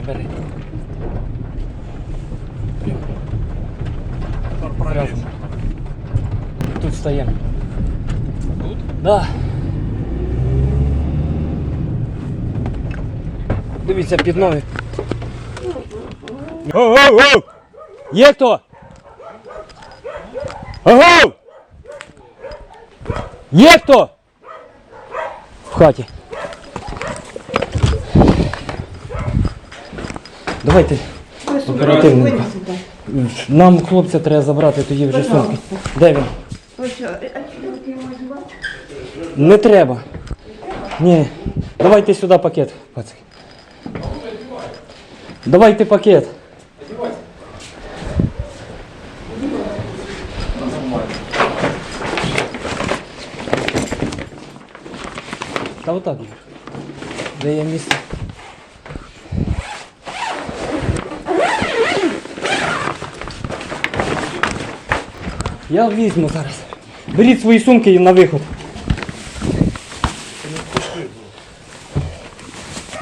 бери. Правильно. Зразу. Тут стаємо. Тут? Да. Дивіться під ноги. Оу, оу, оу! Є хто? Оу! Є хто? В хаті. Давайте. Оперативненько. Нам хлопця треба забрати, тоді вже сумки. Де він? Не треба. Ні. Давайте сюди пакет, пацики. Давайте пакет. Та отак, Де є місце? Я візьму зараз. Беріть свої сумки і на виход.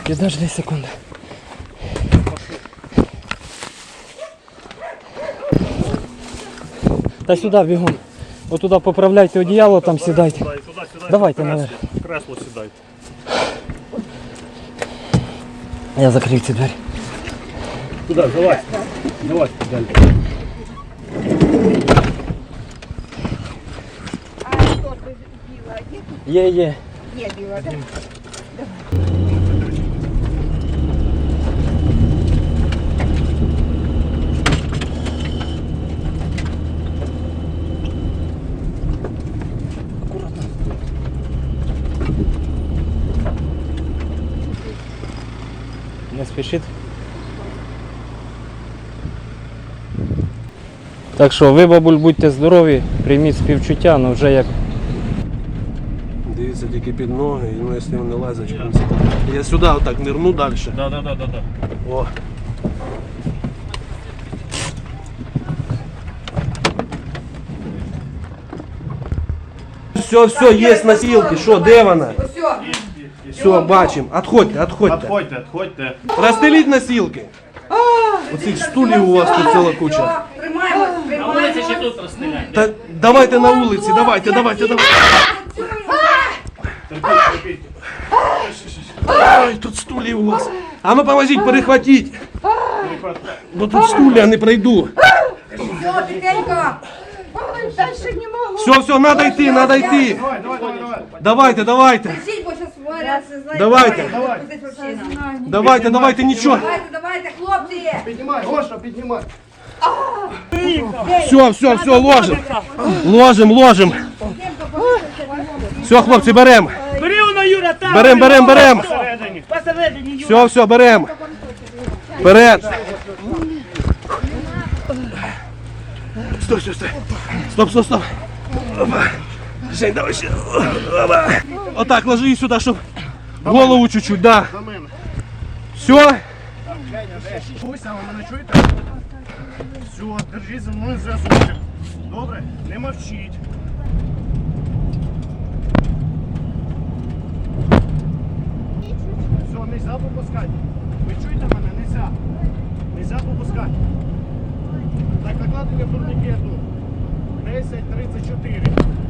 Підожди секунду. Та сюди бігом. Отуда поправляйте одіяло, там сідайте. Давайте, наверх. кресло сідайте. Я закрив ці двері. Туди, залазь. Залазь далі. Била? Є? Є, є. Є біла, так? Не спішіть. Так що ви, бабуль, будьте здорові, прийміть співчуття, але вже як Дивіться тільки під ноги, і ну, якщо він не лазить, в принципі. Я сюди отак нирну далі. Да, да, да, да, да. О. Все, все, є носилки. Що, де вона? Все, бачимо. Отходьте, отходьте. Отходьте, отходьте. Розстеліть носилки. Оцих стулів у вас тут ціла куча. Тримаємо, тримаємо. Та давайте на вулиці, давайте, давайте, давайте. Ай, тут стулья у вас. А ну поможіть перехватіть. Бо тут стулья не пройду. Все, тихенько. Дальше не можу. Все, все, надо йти, надо йти. Давай, давай, давай, давай. Давайте, давайте. Сидь, бо. Давайте. Давай. Давайте, давайте, нічого. Давайте, давайте, хлопці. Піднімай, Гоша, піднімай. Все, все, все, ложим. Ложим, ложим. Все, хлопці, беремо. Бери воно, Юра, там! Берем, берем, берем. Посередині, Юра. Все, все, беремо. Вперед. Стой, стой, стой. Стоп, стоп, стоп. Опа. Жень, давай ще. Опа. Отак, ложи її сюди, щоб голову чуть-чуть, да. Все. Ось, ви мене чуєте? Все, держіть за мною зв'язочок. Добре? Не мовчіть. Все, нельзя попускати. Ви чуєте мене? Нельзя. Нельзя попускати. Так, накладення турнікету. 10.34.